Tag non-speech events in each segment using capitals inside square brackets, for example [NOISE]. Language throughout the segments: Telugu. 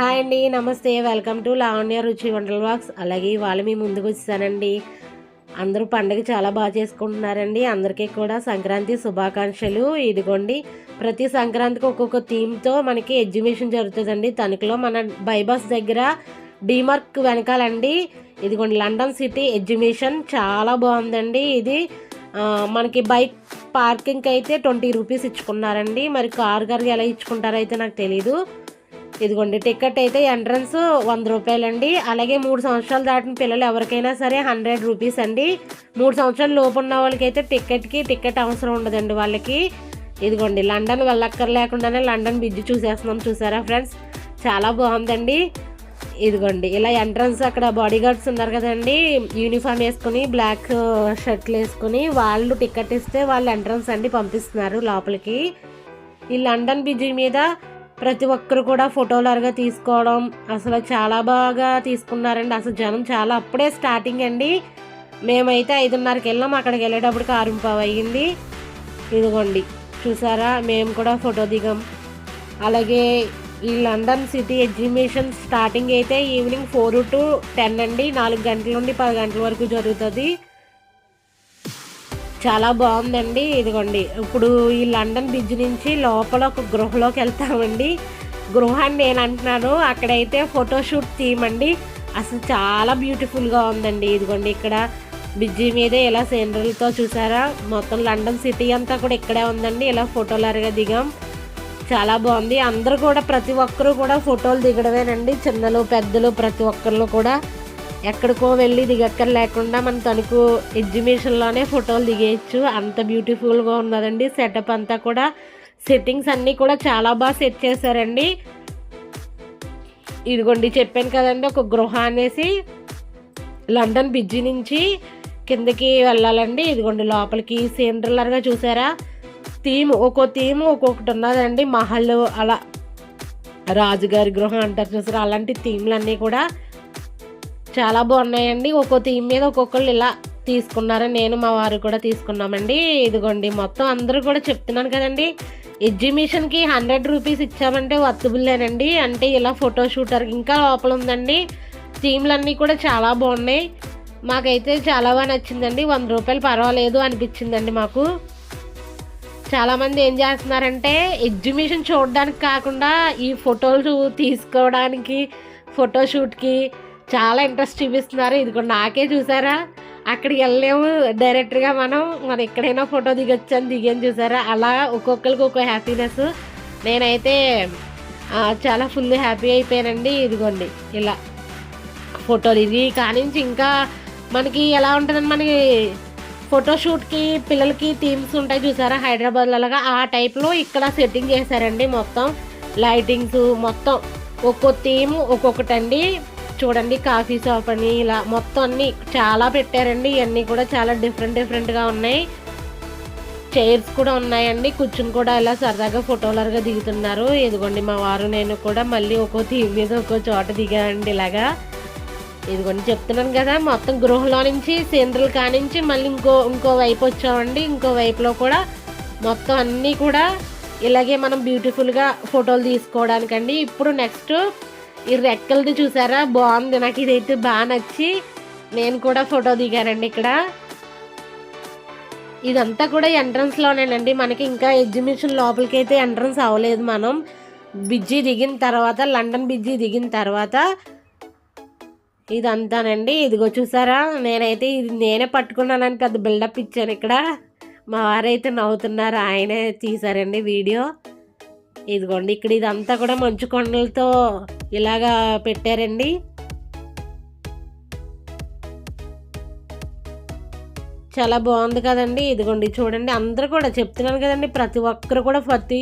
హాయ్ అండి నమస్తే. వెల్కమ్ టు లావణ్య రుచి వంటల బాక్స్ అలాగే ఇవాళ మీ ముందుకు వచ్చానండి అందరూ పండుగ చాలా బాగా చేసుకుంటున్నారండి. అందరికీ కూడా సంక్రాంతి శుభాకాంక్షలు. ఇదిగోండి ప్రతి సంక్రాంతికి ఒక్కొక్క థీమ్తో మనకి ఎగ్జిబిషన్ జరుగుతుందండి. తణుకులో మన బైబాస్ దగ్గర డీమార్క్ వెనకాలండి. ఇదిగోండి లండన్ సిటీ ఎగ్జిబిషన్ చాలా బాగుందండి. ఇది మనకి బైక్ పార్కింగ్కి అయితే ట్వంటీ రూపీస్ ఇచ్చుకున్నారండి. మరి కార్ గారికి ఎలా ఇచ్చుకుంటారో అయితే నాకు తెలీదు. ఇదిగోండి టికెట్ అయితే ఎంట్రన్స్ వంద రూపాయలండి. అలాగే మూడు సంవత్సరాలు దాటిన పిల్లలు ఎవరికైనా సరే హండ్రెడ్ రూపీస్ అండి. మూడు సంవత్సరాలు లోపు ఉన్న వాళ్ళకి అయితే టికెట్కి టికెట్ అవసరం ఉండదండి వాళ్ళకి. ఇదిగోండి లండన్ వెళ్ళక్కర్ లేకుండానే లండన్ బ్రిడ్జ్ చూసేస్తున్నాం చూసారా ఫ్రెండ్స్? చాలా బాగుందండి. ఇదిగోండి ఇలా ఎంట్రన్స్ అక్కడ బాడీ గార్డ్స్ ఉన్నారు కదండి. యూనిఫామ్ వేసుకుని బ్లాక్ షర్ట్లు వేసుకుని వాళ్ళు టికెట్ ఇస్తే వాళ్ళు ఎంట్రన్స్ అండి పంపిస్తున్నారు లోపలికి. ఈ లండన్ బ్రిడ్జ్ మీద ప్రతి ఒక్కరు కూడా ఫోటోలర్గా తీసుకోవడం అసలు చాలా బాగా తీసుకున్నారండి. అసలు జనం చాలా అప్పుడే స్టార్టింగ్ అండి. మేమైతే ఐదున్నరకి వెళ్ళాం. అక్కడికి వెళ్ళేటప్పటికి ఆరుంపావు అయ్యింది. ఇదిగోండి చూసారా? మేము కూడా ఫోటో దిగాం. అలాగే ఈ లండన్ సిటీ ఎగ్జిబిషన్ స్టార్టింగ్ అయితే ఈవినింగ్ ఫోర్ టు టెన్ అండి. నాలుగు గంటల నుండి పది గంటల వరకు జరుగుతుంది. చాలా బాగుందండి. ఇదిగోండి ఇప్పుడు ఈ లండన్ బ్రిడ్జ్ నుంచి లోపల ఒక గృహలోకి వెళ్తామండి. గృహాన్ని నేను అంటున్నాను. అక్కడైతే ఫోటోషూట్ తీయమండి. అండి అసలు చాలా బ్యూటిఫుల్గా ఉందండి. ఇదిగోండి ఇక్కడ బ్రిడ్జి మీదే ఇలా సీనరీలతో చూసారా? మొత్తం లండన్ సిటీ అంతా కూడా ఇక్కడే ఉందండి. ఇలా ఫోటోలర్గా దిగాం. చాలా బాగుంది. అందరూ కూడా ప్రతి ఒక్కరూ కూడా ఫోటోలు దిగడమేనండి. చిన్నలు పెద్దలు ప్రతి ఒక్కళ్ళు కూడా ఎక్కడికో వెళ్ళి దిగక్కర్ లేకుండా మన తణుకు ఎగ్జిబిషన్లోనే ఫోటోలు దిగేయచ్చు. అంత బ్యూటిఫుల్గా ఉన్నదండి. సెటప్ అంతా కూడా సెట్టింగ్స్ అన్నీ కూడా చాలా బాగా సెట్ చేశారండి. ఇదిగోండి చెప్పాను కదండి ఒక గృహ అనేసి లండన్ బ్రిడ్జి నుంచి కిందకి వెళ్ళాలండి. ఇదిగోండి లోపలికి సీనరీలర్గా చూసారా? థీమ్ ఒక్కో థీమ్ ఒక్కొక్కటి ఉన్నదండి. మహల్ అలా రాజుగారి గృహం అంటారు చూసారా? అలాంటి థీమ్లు అన్నీ కూడా చాలా బాగున్నాయండి. ఒక్కో థీమ్ మీద ఒక్కొక్కళ్ళు ఇలా తీసుకున్నారు నేను మా వారు కూడా తీసుకున్నామండి. ఇదిగోండి మొత్తం అందరూ కూడా చెప్తున్నాను కదండి. ఎగ్జిబిషన్కి హండ్రెడ్ రూపీస్ ఇచ్చామంటే వర్తబుల్లేనండి. అంటే ఇలా ఫోటో షూటర్ ఇంకా లోపల ఉందండి. థీమ్లన్నీ కూడా చాలా బాగున్నాయి. మాకైతే చాలా బాగా నచ్చిందండి. వంద రూపాయలు పర్వాలేదు అనిపించిందండి మాకు. చాలామంది ఏం చేస్తున్నారంటే ఎగ్జిబిషన్ చూడడానికి కాకుండా ఈ ఫోటోలు తీసుకోవడానికి ఫోటోషూట్కి చాలా ఇంట్రెస్ట్ చూపిస్తున్నారు. ఇది కూడా నాకే చూసారా? అక్కడికి వెళ్ళలేము. డైరెక్ట్గా మనం మన ఎక్కడైనా ఫోటో దిగొచ్చు అని దిగాను చూసారా? అలా ఒక్కొక్కరికి ఒక్కో హ్యాపీనెస్. నేనైతే చాలా ఫుల్ హ్యాపీ అయిపోయానండి. ఇదిగోండి ఇలా ఫోటోలు దిగి కానించి ఇంకా మనకి ఎలా ఉంటుందని మనకి ఫోటోషూట్కి పిల్లలకి థీమ్స్ ఉంటాయి చూసారా? హైదరాబాద్లో అలాగా. ఆ టైప్లో ఇక్కడ సెట్టింగ్ చేశారండి మొత్తం. లైటింగ్స్ మొత్తం. ఒక్కో థీమ్ ఒక్కొక్కటండి. చూడండి కాఫీ షాప్ అని ఇలా మొత్తం అన్ని చాలా పెట్టారండి. ఇవన్నీ కూడా చాలా డిఫరెంట్ డిఫరెంట్గా ఉన్నాయి. చైర్స్ కూడా ఉన్నాయండి. కూర్చుని కూడా ఇలా సరదాగా ఫోటోలర్గా దిగుతున్నారు. ఇదిగోండి మా వారు నేను కూడా మళ్ళీ ఒక్కో థీమ్ మీద ఒక్కో చోట దిగానండి ఇలాగా. ఇదిగోండి చెప్తున్నాను కదా మొత్తం గృహలో నుంచి సేంద్రుల కానించి మళ్ళీ ఇంకో ఇంకో వైపు వచ్చామండి. ఇంకో వైపులో కూడా మొత్తం అన్నీ కూడా ఇలాగే మనం బ్యూటిఫుల్గా ఫోటోలు తీసుకోవడానికండి. ఇప్పుడు నెక్స్ట్ ఈ రెక్కలది చూసారా? బాగుంది. నాకు ఇదైతే బాగా నచ్చి నేను కూడా ఫోటో దిగానండి ఇక్కడ. ఇదంతా కూడా ఎంట్రన్స్లోనేనండి మనకి ఇంకా ఎగ్జిబిషన్ లోపలికి అయితే ఎంట్రన్స్ అవ్వలేదు మనం. బిజ్జి దిగిన తర్వాత లండన్ బిజ్జి దిగిన తర్వాత ఇదంతానండి. ఇదిగో చూసారా? నేనైతే ఇది నేనే పట్టుకున్నానని పెద్ద బిల్డప్ ఇచ్చాను ఇక్కడ. మా వారైతే నవ్వుతున్నారు. ఆయనే తీశారండి వీడియో. ఇదిగోండి ఇక్కడ ఇదంతా కూడా మంచు కొండలతో ఇలాగా పెట్టారండి. చాలా బాగుంది కదండి ఇదిగోండి చూడండి అందరూ కూడా చెప్తున్నాను కదండి ప్రతి ఒక్కరు కూడా ప్రతి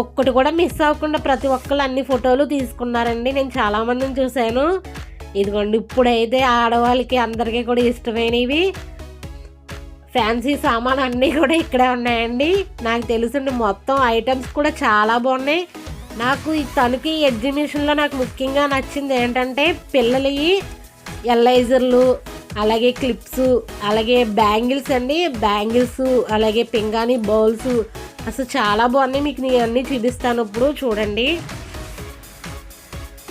ఒక్కటి కూడా మిస్ అవ్వకుండా ప్రతి ఒక్కరు అన్ని ఫోటోలు తీసుకున్నారండి నేను చాలామందిని చూశాను. ఇదిగోండి ఇప్పుడైతే ఆడవాళ్ళకి అందరికీ కూడా ఇష్టమైనవి. ఫ్యాన్సీ సామాన్ అన్నీ కూడా ఇక్కడే ఉన్నాయండి. నాకు తెలుసుండి మొత్తం ఐటమ్స్ కూడా చాలా బాగున్నాయి. నాకు ఈ తణుకు ఎగ్జిబిషన్లో నాకు ముఖ్యంగా నచ్చింది ఏంటంటే పిల్లలవి ఎల్లైజర్లు అలాగే క్లిప్స్ అలాగే బ్యాంగిల్స్ అండి. బ్యాంగిల్స్ అలాగే పింగాణి బౌల్స్ అసలు చాలా బాగున్నాయి. మీకు నేను అన్నీ చూపిస్తాను ఇప్పుడు చూడండి.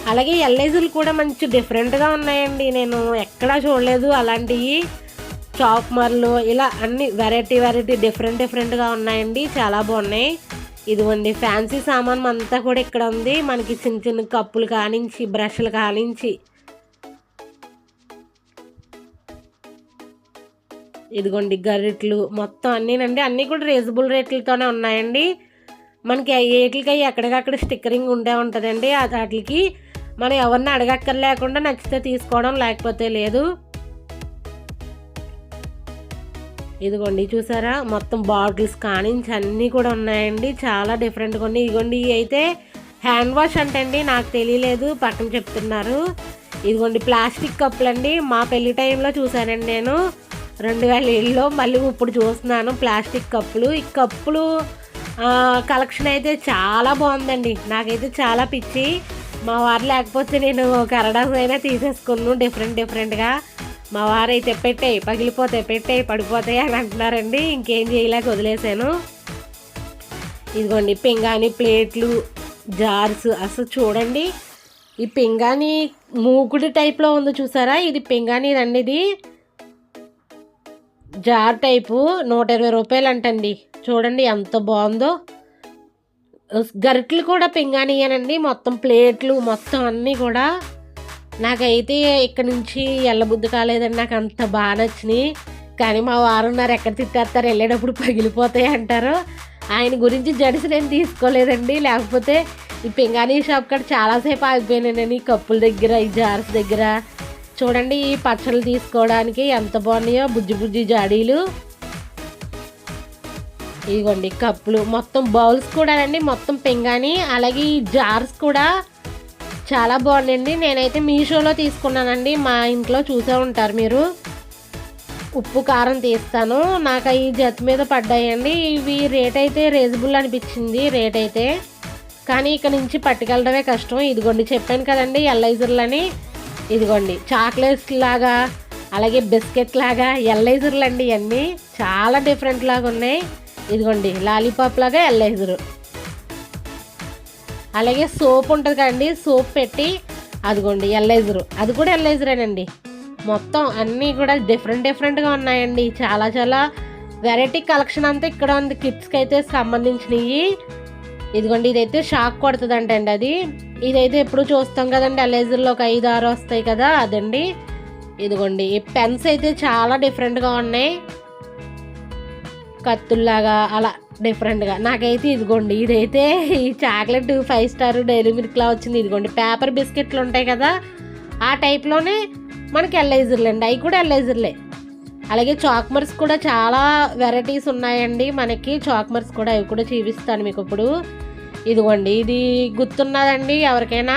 అలాగే ఎల్ఐజీలు కూడా మంచి డిఫరెంట్గా ఉన్నాయండి. నేను ఎక్కడా చూడలేదు అలాంటివి. చాక్మర్లు ఇలా అన్ని వెరైటీ వెరైటీ డిఫరెంట్ డిఫరెంట్గా ఉన్నాయండి. చాలా బాగున్నాయి. ఇదిగోండి ఫ్యాన్సీ సామాన్ అంతా కూడా ఇక్కడ ఉంది. మనకి చిన్న చిన్న కప్పులు కానించి బ్రష్లు కానించి. ఇదిగోండి గరిట్లు మొత్తం అన్నీనండి. అన్నీ కూడా రీజనబుల్ రేట్లతోనే ఉన్నాయండి. మనకి ఏట్లకి ఎక్కడికక్కడ స్టిక్కరింగ్ ఉండే ఉంటుందండి. అది వాటికి మనం ఎవరిని అడగక్కర్ లేకుండా నచ్చితే తీసుకోవడం లేకపోతే లేదు. ఇదిగోండి చూసారా? మొత్తం బాటిల్స్ కానించి అన్నీ కూడా ఉన్నాయండి. చాలా డిఫరెంట్గా ఉన్నాయి. ఇదిగోండి ఇవి అయితే హ్యాండ్ వాష్ అంటండి. నాకు తెలియలేదు పక్కన చెప్తున్నారు. ఇదిగోండి ప్లాస్టిక్ కప్పులు అండి మా పెళ్ళి టైంలో చూసానండి నేను. రెండు వేల ఏళ్ళలో మళ్ళీ ఇప్పుడు చూస్తున్నాను ప్లాస్టిక్ కప్పులు. ఈ కప్పులు కలెక్షన్ అయితే చాలా బాగుందండి. నాకైతే చాలా పిచ్చి. మా వారు లేకపోతే నేను కరడాస్ అయినా తీసేసుకున్నాను డిఫరెంట్ డిఫరెంట్గా మా వారైతే పెట్టాయి పగిలిపోతాయి పెట్టాయి పడిపోతాయి అని అంటున్నారండి. ఇంకేం చేయలేక వదిలేసాను ఇదిగోండి పింగాణి ప్లేట్లు జార్స్. అసలు చూడండి ఈ పింగాణి మూకుడు టైప్లో ఉంది చూసారా? ఇది పింగాణి రండి ఇది. జార్ టైపు నూట ఇరవై రూపాయలు అంటండి చూడండి ఎంత బాగుందో. గరిట్లు కూడా పింగానియనండి మొత్తం ప్లేట్లు మొత్తం అన్నీ కూడా. నాకైతే ఇక్కడ నుంచి ఎల్లబుద్ధి కాలేదండి నాకు అంత బాగా నచ్చినాయి. కానీ మా వారున్నారు ఎక్కడ తిట్టేస్తారు వెళ్ళేటప్పుడు పగిలిపోతాయి అంటారు. ఆయన గురించి జడిసి నేను తీసుకోలేదండి. లేకపోతే ఈ పింగాణీ షాప్ కాడ చాలాసేపు ఆగిపోయినానని కప్పుల దగ్గర ఈ జార్స్ దగ్గర. చూడండి ఈ పచ్చళ్ళు తీసుకోవడానికి ఎంత బాగున్నాయో బుజ్జి బుజ్జి జాడీలు. ఇదిగోండి కప్పులు. మొత్తం బౌల్స్ కూడా అండి మొత్తం పింగాణి అలాగే ఈ జార్స్ కూడా చాలా బాగున్నాయండి నేనైతే మీషోలో తీసుకున్నానండి. మా ఇంట్లో చూసే ఉంటారు మీరు. ఉప్పు కారం తీస్తాను. నాకు ఈ జత మీద పడ్డాయండి. ఇవి రేట్ అయితే రీజనబుల్ అనిపించింది రేట్ అయితే. కానీ ఇక్కడ నుంచి పట్టుకెళ్ళడమే కష్టం. ఇదిగోండి చెప్పాను కదండి ఎల్ఐజర్లని ఇదిగోండి చాక్లెట్స్ లాగా అలాగే బిస్కెట్ లాగా ఎల్లైజర్లు అండి ఇవన్నీ. చాలా డిఫరెంట్ లాగా ఉన్నాయి. ఇదిగోండి లాలీపాప్ లాగా ఎల్లైజరు అలాగే సోప్ ఉంటుంది కదండి సోప్ పెట్టి అదిగోండి ఎల్లైజరు అది కూడా ఎల్లైజరేనండి మొత్తం అన్నీ కూడా డిఫరెంట్ డిఫరెంట్గా ఉన్నాయండి. చాలా చాలా వెరైటీ కలెక్షన్ అంతా ఇక్కడ ఉంది. కిడ్స్కి అయితే సంబంధించినవి ఇదిగోండి ఇదైతే షాక్ కొడుతుందంటండి అది. ఇదైతే ఎప్పుడు చూస్తాం కదండి ఎలైజర్లో ఒక ఐదు ఆరు వస్తాయి కదా అదండి. ఇదిగోండి ఈ పెన్స్ అయితే చాలా డిఫరెంట్గా ఉన్నాయి. కత్తుల్లాగా అలా డిఫరెంట్గా. నాకైతే ఇదిగోండి ఇదైతే ఈ చాక్లెట్ ఫైవ్ స్టార్ డైరీ మిల్క్లా వచ్చింది. ఇదిగోండి పేపర్ బిస్కెట్లు ఉంటాయి కదా ఆ టైప్లోనే మనకి ఎల్ఐజర్లు అండి. అవి కూడా ఎల్ఐజర్లే అలాగే చాక్మర్స్ కూడా చాలా వెరైటీస్ ఉన్నాయండి మనకి. చాక్మర్స్ కూడా అవి కూడా చూపిస్తాను మీకు ఇప్పుడు. ఇదిగోండి ఇది గుర్తున్నదండి ఎవరికైనా.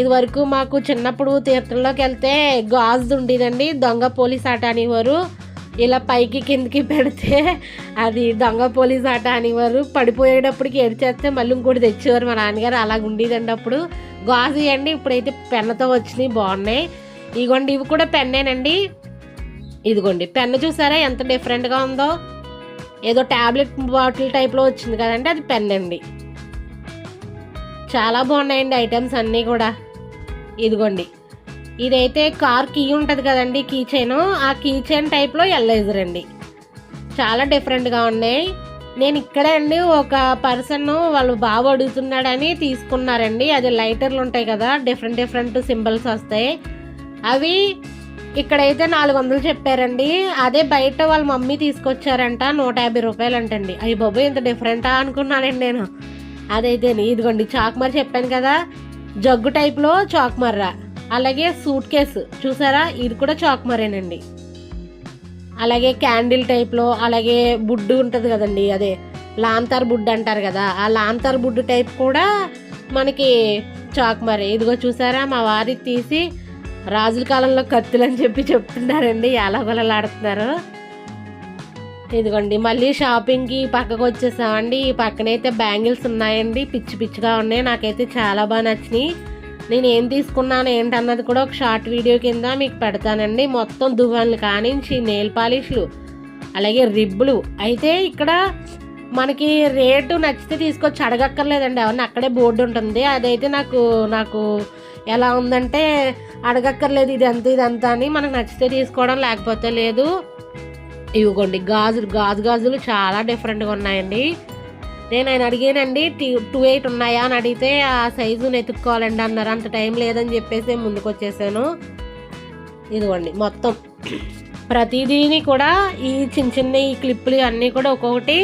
ఇది వరకు మాకు చిన్నప్పుడు తీర్థంలోకి వెళ్తే గాజు ఉండేదండి దొంగ పోలీస్ ఆట అనేవారు. ఇలా పైకి కిందకి పెడితే అది దొంగ పోలీస్ ఆట అనేవారు. పడిపోయేటప్పటికి ఎడిచేస్తే మళ్ళీ ఇంకోటి తెచ్చేవారు. మా నాన్నగారు అలాగ ఉండేదండి అప్పుడు. గాజు ఇవ్వండి ఇప్పుడైతే పెన్నతో వచ్చినాయి బాగున్నాయి. ఇదిగోండి ఇవి కూడా పెన్నేనండి. ఇదిగోండి పెన్ను చూసారా ఎంత డిఫరెంట్గా ఉందో? ఏదో ట్యాబ్లెట్ బాటిల్ టైప్లో వచ్చింది కదండి అది పెన్ అండి చాలా బాగున్నాయండి ఐటమ్స్ అన్నీ కూడా. ఇదిగోండి. ఇదైతే కార్ కీ ఉంటుంది కదండి కీ చైన్. ఆ కీ చైన్ టైప్లో ఎల్లైజర్ అండి చాలా డిఫరెంట్గా ఉన్నాయి. నేను ఇక్కడే అండి ఒక పర్సన్ వాళ్ళు బాగా అడుగుతున్నాడని తీసుకున్నారండి. అది లైటర్లు ఉంటాయి కదా డిఫరెంట్ డిఫరెంట్ సింబల్స్ వస్తాయి. అవి ఇక్కడైతే నాలుగు వందలు చెప్పారండి. అదే బయట వాళ్ళ మమ్మీ తీసుకొచ్చారంట నూట యాభై రూపాయలు అంటండి అయ్యి బాబు ఇంత డిఫరెంటా అనుకున్నానండి నేను. అదైతే ఇదిగోండి చాక్మర్ చెప్పాను కదా జగ్గు టైప్లో చాక్మర్రా. అలాగే సూట్ కేసు. చూసారా? ఇది కూడా చాక్మరేనండి అలాగే క్యాండిల్ టైప్లో అలాగే బుడ్డు ఉంటుంది కదండి అదే లాంతర్ బుడ్ అంటారు కదా ఆ లాంతర్ బుడ్ టైప్ కూడా మనకి చాక్మరే ఇదిగో చూసారా? మా వారి తీసి రాజుల కాలంలో కత్తులు అని చెప్పి చెప్తున్నారండి. ఎలాగొలలాడుతున్నారు ఇదిగోండి మళ్ళీ షాపింగ్కి పక్కకు వచ్చేసామండి. ఈ పక్కనైతే బ్యాంగిల్స్ ఉన్నాయండి. పిచ్చి పిచ్చిగా ఉన్నాయి. నాకైతే చాలా బాగా నచ్చినాయి. నేను ఏం తీసుకున్నాను ఏంటన్నది కూడా ఒక షార్ట్ వీడియో కింద మీకు పెడతానండి. మొత్తం దువ్వన్లు కానించి నెయిల్ పాలిష్లు అలాగే రిబ్బులు. అయితే ఇక్కడ మనకి రేటు నచ్చితే తీసుకొచ్చి అడగక్కర్లేదండి. ఎవరిని అక్కడే బోర్డు ఉంటుంది. అదైతే నాకు నాకు ఎలా ఉందంటే అడగక్కర్లేదు ఇది ఎంత ఇది ఎంత అని మనకు నచ్చితే తీసుకోవడం లేకపోతే లేదు. ఇవ్వకండి. గాజులు గాజు గాజులు చాలా డిఫరెంట్గా ఉన్నాయండి. నేను ఆయన అడిగానండి టూ ఎయిట్ ఉన్నాయా అని అడిగితే ఆ సైజు ఎత్తుక్కోవాలండి అన్నారు. అంత టైం లేదని చెప్పేసి ముందుకు వచ్చేసాను ఇదిగోండి మొత్తం. ప్రతిదీని కూడా ఈ చిన్న చిన్న ఈ క్లిప్పులు అన్నీ కూడా ఒక్కొక్కటి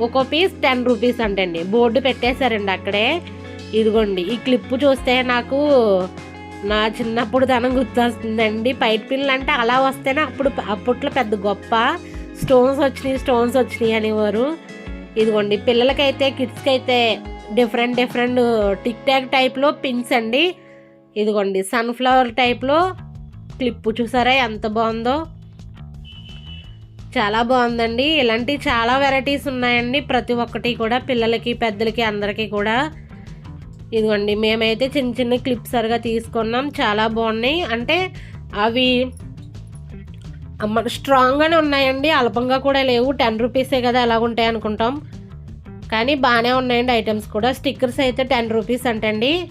ఒక్కో పీస్ టెన్ రూపీస్ అంటండి. బోర్డు పెట్టేశారండి అక్కడే. ఇదిగోండి ఈ క్లిప్పు చూస్తే నాకు నా చిన్నప్పుడు తనం గుర్తొస్తుందండి. పైట్ పిల్లలు అంటే అలా వస్తేనే అప్పుడు అప్పట్లో పెద్ద గొప్ప స్టోన్స్ వచ్చినాయి స్టోన్స్ వచ్చినాయి అనేవారు. ఇదిగోండి పిల్లలకైతే కిడ్స్కి అయితే డిఫరెంట్ డిఫరెంట్ టిక్ టాక్ టైప్లో పిన్స్ అండి. ఇదిగోండి సన్ఫ్లవర్ టైప్లో క్లిప్పు చూసారా ఎంత బాగుందో? చాలా బాగుందండి. ఇలాంటి చాలా వెరైటీస్ ఉన్నాయండి. ప్రతి ఒక్కటి కూడా పిల్లలకి పెద్దలకి అందరికీ కూడా. ఇదిగోండి మేమైతే చిన్న చిన్న క్లిప్స్ సరిగా తీసుకున్నాం. చాలా బాగున్నాయి. అంటే అవి అమ్మ స్ట్రాంగ్గానే ఉన్నాయండి. అల్పంగా కూడా లేవు. టెన్ రూపీసే కదా ఎలాగుంటాయి ఉంటాయి అనుకుంటాం. కానీ బాగానే ఉన్నాయండి ఐటమ్స్ కూడా. స్టిక్కర్స్ అయితే టెన్ రూపీస్ అంటండి.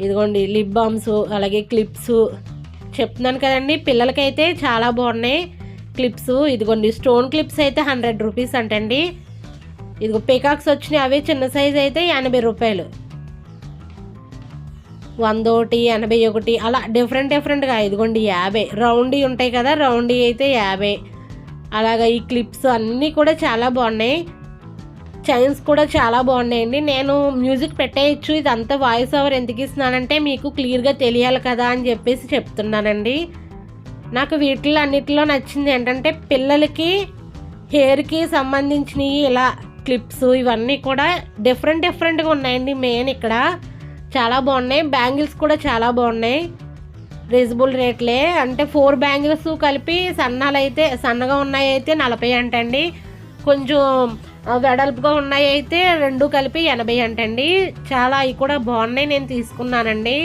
ఇదిగోండి లిప్ బామ్స్ అలాగే క్లిప్స్ చెప్తున్నాను కదండి పిల్లలకైతే చాలా బాగున్నాయి క్లిప్స్ ఇదిగోండి స్టోన్ క్లిప్స్ అయితే హండ్రెడ్ రూపీస్ అంటండి. ఇదిగో పికాక్స్ వచ్చినాయి. అవి చిన్న సైజ్ అయితే ఎనభై రూపాయలు. వంద ఒకటి ఎనభై ఒకటి అలా డిఫరెంట్ డిఫరెంట్గా ఇదిగోండి యాభై. రౌండీ ఉంటాయి కదా రౌండీ అయితే యాభై. అలాగా ఈ క్లిప్స్ అన్నీ కూడా చాలా బాగున్నాయి. చైన్స్ కూడా చాలా బాగున్నాయండి. నేను మ్యూజిక్ పెట్టేయచ్చు ఇదంతా వాయిస్ ఓవర్ ఎందుకు ఇస్తున్నానంటే మీకు క్లియర్గా తెలియాలి కదా అని చెప్పేసి చెప్తున్నానండి. నాకు వీటిలో అన్నిటిలో నచ్చింది ఏంటంటే పిల్లలకి హెయిర్కి సంబంధించినవి ఇలా క్లిప్స్ ఇవన్నీ కూడా డిఫరెంట్ డిఫరెంట్గా ఉన్నాయండి మెయిన్ ఇక్కడ. చాలా బాగున్నాయి. బ్యాంగిల్స్ కూడా చాలా బాగున్నాయి. రీజనబుల్ రేట్లే. అంటే ఫోర్ బ్యాంగిల్స్ కలిపి సన్నాలు అయితే సన్నగా ఉన్నాయి అయితే నలభై అంటండి. కొంచెం వెడల్పుగా ఉన్నాయి అయితే రెండు కలిపి ఎనభై అంటండి. చాలా అవి కూడా బాగున్నాయి. నేను తీసుకున్నానండి.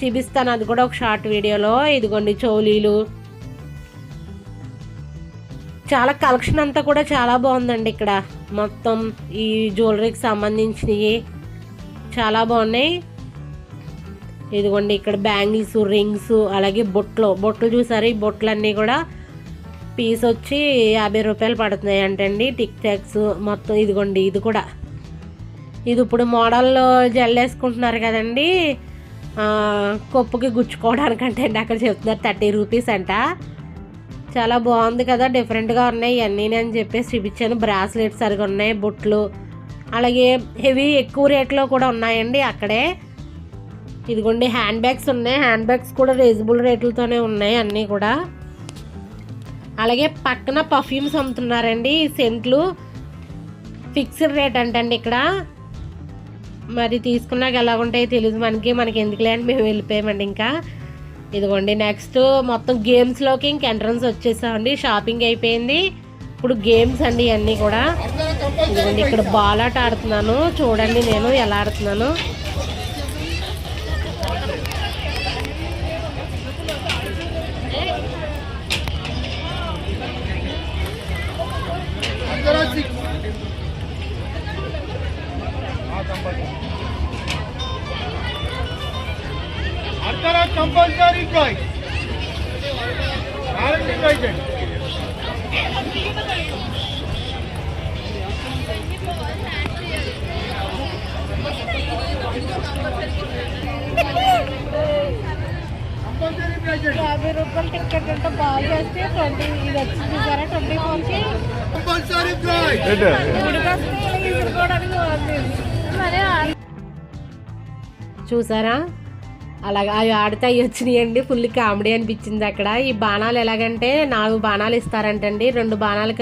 చూపిస్తాను. అది కూడా ఒక షార్ట్ వీడియోలో. ఇదిగోండి చోలీలు చాలా కలెక్షన్ అంతా కూడా చాలా బాగుందండి ఇక్కడ. మొత్తం ఈ జ్యువెలరీకి సంబంధించినవి చాలా బాగున్నాయి. ఇదిగోండి ఇక్కడ బ్యాంగిల్స్ రింగ్స్ అలాగే బొట్లు. బొట్లు చూసారు? ఈ బొట్లన్నీ కూడా పీస్ వచ్చి యాభై రూపాయలు పడుతున్నాయి అంటండి. టిక్ టాక్స్ మొత్తం ఇదిగోండి ఇది కూడా. ఇది ఇప్పుడు మోడల్లో జల్లేసుకుంటున్నారు కదండి. కొప్పుకి గుచ్చుకోవడానికంటే అండి అక్కడ చెప్తున్నారు. థర్టీ రూపీస్ అంట. చాలా బాగుంది కదా డిఫరెంట్గా ఉన్నాయి. ఇవన్నీ అని చెప్పేసి చూపించాను. బ్రాస్లెట్స్ సరిగా ఉన్నాయి బుట్లు. అలాగే హెవీ ఎక్కువ రేట్లో కూడా ఉన్నాయండి అక్కడే. ఇదిగోండి హ్యాండ్ బ్యాగ్స్ ఉన్నాయి. హ్యాండ్ బ్యాగ్స్ కూడా రీజనబుల్ రేట్లతోనే ఉన్నాయి అన్నీ కూడా. అలాగే పక్కన పర్ఫ్యూమ్స్ అమ్ముతున్నారండి. ఈ సెంట్లు ఫిక్స్డ్ రేట్ అంటండి ఇక్కడ. మరి తీసుకున్నాక ఎలా ఉంటాయో తెలియదు మనకి. మనకి ఎందుకులే అని మేము వెళ్ళిపోయామండి ఇంకా. ఇదిగోండి నెక్స్ట్ మొత్తం గేమ్స్లోకి ఇంక ఎంట్రన్స్ వచ్చేసామండి. షాపింగ్ అయిపోయింది. ఇప్పుడు గేమ్స్ అండి ఇవన్నీ కూడా. ఇదిగోండి ఇక్కడ బాల్ ఆట ఆడుతున్నాను. చూడండి నేను ఎలా ఆడుతున్నాను. అక్కడ కంపల్సరీ ప్రైస్ గ్యారంటీ ప్రైస్ అండి కంపల్సరీ ప్రైస్ అండి యాభై రూపాయల టికెట్ అంటే బాల్ చేస్తే ట్వంటీ ఇది వచ్చింది చూసారా ట్వంటీ ఫోర్కి చూసారా? అలాగా అవి ఆడితే అవి వచ్చినాయండి. ఫుల్ కామెడీ అనిపించింది అక్కడ. ఈ బాణాలు ఎలాగంటే నాలుగు బాణాలు ఇస్తారంటండి. రెండు బాణాలు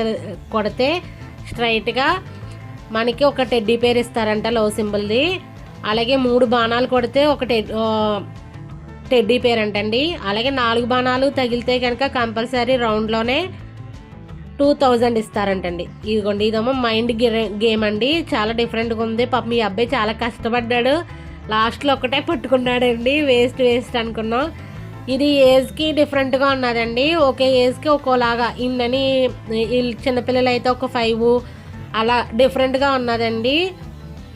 కొడితే స్ట్రైట్గా మనకి ఒక టెడ్డీ పేరు ఇస్తారంట లవ్ సింబల్ది అలాగే మూడు బాణాలు కొడితే ఒక టెడ్ టెడ్డీ పేరు అంటండి అలాగే నాలుగు బాణాలు తగిలితే కనుక కంపల్సరీ రౌండ్లోనే టూ థౌజండ్ ఇస్తారంటండి. ఇదిగోండి ఇదేమో మైండ్ గే- గేమ్ అండి చాలా డిఫరెంట్గా ఉంది. పాప మీ అబ్బాయి చాలా కష్టపడ్డాడు. లాస్ట్లో ఒకటే పట్టుకున్నాడండి. వేస్ట్ వేస్ట్ అనుకున్నాం. ఇది ఏజ్కి డిఫరెంట్గా ఉన్నదండి. ఒకే ఏజ్కి ఒక్కోలాగా ఇన్నని వీళ్ళు చిన్నపిల్లలు అయితే ఒక ఫైవ్ అలా డిఫరెంట్గా ఉన్నదండి.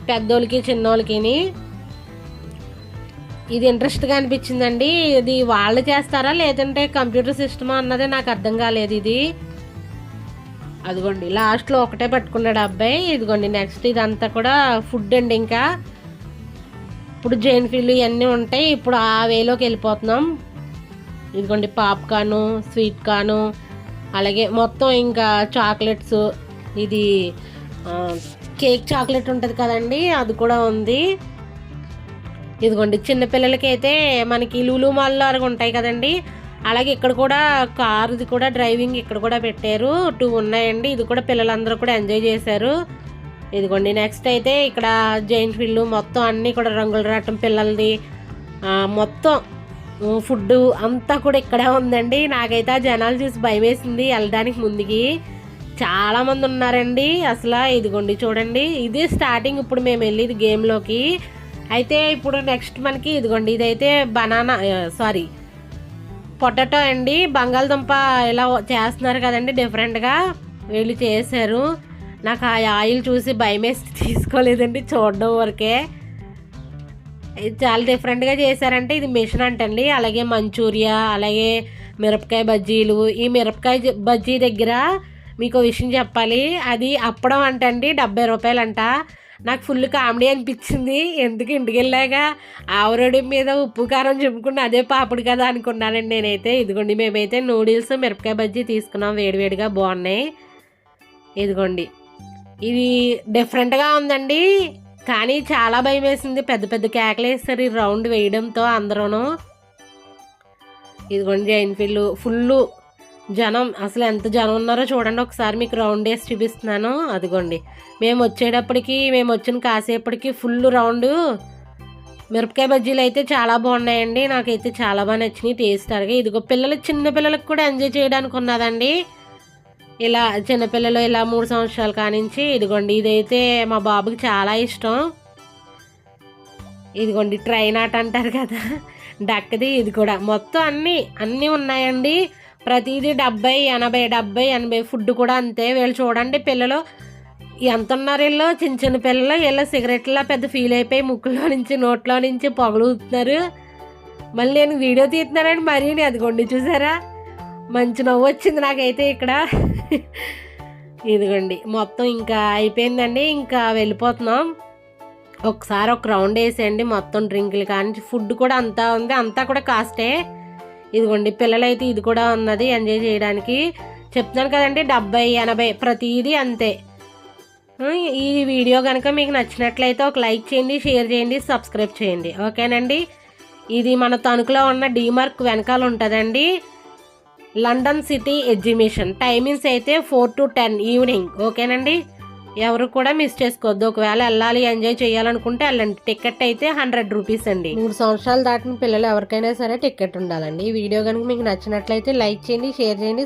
పెద్దోళ్ళకి చిన్నోళ్ళకిని. ఇది ఇంట్రెస్ట్గా అనిపించిందండి. ఇది వాళ్ళు చేస్తారా లేదంటే కంప్యూటర్ సిస్టమా అన్నదే నాకు అర్థం కాలేదు ఇది. అదిగోండి లాస్ట్లో ఒకటే పట్టుకున్నాడు అబ్బాయి. ఇదిగోండి నెక్స్ట్ ఇదంతా కూడా ఫుడ్ అండి ఇంకా. ఇప్పుడు జైన్ ఫీల్ ఇవన్నీ ఉంటాయి. ఇప్పుడు ఆ వేలోకి వెళ్ళిపోతున్నాం. ఇదిగోండి పాప్కార్ను స్వీట్ కార్ను అలాగే మొత్తం ఇంకా చాక్లెట్స్ ఇది కేక్ చాక్లెట్ ఉంటుంది కదండి అది కూడా ఉంది. ఇదిగోండి చిన్నపిల్లలకైతే మనకి లూలు మాల్లో అలా ఉంటాయి కదండి. అలాగే ఇక్కడ కూడా కారుది కూడా డ్రైవింగ్ ఇక్కడ కూడా పెట్టారు. టూ ఉన్నాయండి ఇది కూడా పిల్లలందరూ కూడా ఎంజాయ్ చేశారు. ఇదిగోండి నెక్స్ట్ అయితే ఇక్కడ జైంట్ ఫిల్లు మొత్తం అన్నీ కూడా రంగుల రాటం పిల్లలది. మొత్తం ఫుడ్ అంతా కూడా ఇక్కడే ఉందండి. నాకైతే ఆ జనాలు చూసి భయం వేసింది వెళ్ళడానికి ముందుకి. చాలామంది ఉన్నారండి. అసలు ఇదిగోండి చూడండి. ఇది స్టార్టింగ్ ఇప్పుడు మేము వెళ్ళేది గేమ్లోకి అయితే ఇప్పుడు నెక్స్ట్ మనకి ఇదిగోండి ఇదైతే బనానా సారీ పొటాటో అండి. బంగాళదుంప ఇలా చేస్తున్నారు కదండి డిఫరెంట్గా వీళ్ళు చేశారు. నాకు ఆ ఆయిల్ చూసి భయం వేసి [LAUGHS] తీసుకోలేదండి చూడడం వరకే. చాలా డిఫరెంట్గా చేశారంటే ఇది మిషన్ అంటండి. అలాగే మంచూరియా అలాగే మిరపకాయ బజ్జీలు. ఈ మిరపకాయ బజ్జీ దగ్గర మీకు విషయం చెప్పాలి. అది అప్పడం అంటండి డెబ్బై రూపాయలంట. నాకు ఫుల్ కామెడీ అనిపించింది. ఎందుకు ఇంటికి వెళ్ళాక ఆవరడి మీద ఉప్పు కారం చెప్పుకుని అదే పాపడు కదా అనుకున్నానండి నేనైతే. ఇదిగోండి మేమైతే నూడిల్స్ మిరపకాయ బజ్జీ తీసుకున్నాం. వేడివేడిగా బాగున్నాయి. ఇదిగోండి. ఇది డిఫరెంట్గా ఉందండి. కానీ చాలా భయం వేసింది. పెద్ద పెద్ద కేకలు వేస్తారు ఈ రౌండ్ వేయడంతో అందరూను. ఇదిగోండి జైన్ ఫీల్డ్ ఫుల్ జనం అసలు ఎంత జనం ఉన్నారో చూడండి ఒకసారి మీకు రౌండ్ వేసి చూపిస్తున్నాను. అదిగోండి. మేము వచ్చేటప్పటికి మేము వచ్చిన కాసేపటికి ఫుల్ రౌండ్ మిరపకాయ బజ్జీలు అయితే చాలా బాగున్నాయండి. నాకైతే చాలా బాగా నచ్చినాయి టేస్ట్ అలాగే. ఇదిగో పిల్లలు చిన్న పిల్లలకు కూడా ఎంజాయ్ చేయడానికి ఉన్నదండి. ఇలా చిన్నపిల్లలు ఇలా మూడు సంవత్సరాల కానించి ఇదిగోండి ఇదైతే మా బాబుకి చాలా ఇష్టం. ఇదిగోండి ట్రైన్ ఆట అంటారు కదా [LAUGHS] డక్కది ఇది కూడా. మొత్తం అన్నీ అన్నీ ఉన్నాయండి. ప్రతిదీ డెబ్బై ఎనభై డెబ్బై ఎనభై ఫుడ్ కూడా అంతే. వీళ్ళు చూడండి పిల్లలు ఎంత ఉన్నారు వీళ్ళు? చిన్న చిన్న పిల్లలు వీళ్ళు సిగరెట్లా పెద్ద ఫీల్ అయిపోయి ముక్కులో నుంచి నోట్లో నుంచి పొగలుతున్నారు. మళ్ళీ నేను వీడియో తీస్తున్నానండి మరీ అదిగోండి చూసారా? మంచి నవ్వు వచ్చింది నాకైతే ఇక్కడ. ఇదిగోండి మొత్తం ఇంకా అయిపోయిందండి ఇంకా వెళ్ళిపోతున్నాం. ఒకసారి ఒక రౌండ్ వేసేయండి మొత్తం డ్రింకులు కానీ ఫుడ్ కూడా అంతా ఉంది అంతా కూడా కాస్టే. ఇదిగోండి పిల్లలైతే ఇది కూడా ఉన్నది ఎంజాయ్ చేయడానికి. చెప్తున్నాను కదండి డెబ్బై ఎనభై ప్రతిదీ అంతే. ఈ వీడియో కనుక మీకు నచ్చినట్లయితే ఒక లైక్ చేయండి షేర్ చేయండి సబ్స్క్రైబ్ చేయండి. ఓకేనండి? ఇది మన తణుకులో ఉన్న డీమార్క్ వెనకాల ఉంటుందండి. London city exhibition. టైమింగ్స్ అయితే ఫోర్ టు టెన్ ఈవినింగ్. ఓకేనండి? ఎవరు కూడా మిస్ చేసుకోవద్దు. ఒకవేళ వెళ్ళాలి ఎంజాయ్ చేయాలనుకుంటే వెళ్ళండి. టికెట్ అయితే హండ్రెడ్ రూపీస్ అండి. మూడు సంవత్సరాలు దాటిన పిల్లలు ఎవరికైనా సరే టికెట్ ఉండాలండి. ఈ వీడియో కనుక మీకు నచ్చినట్లయితే లైక్ చేయండి షేర్ చేయండి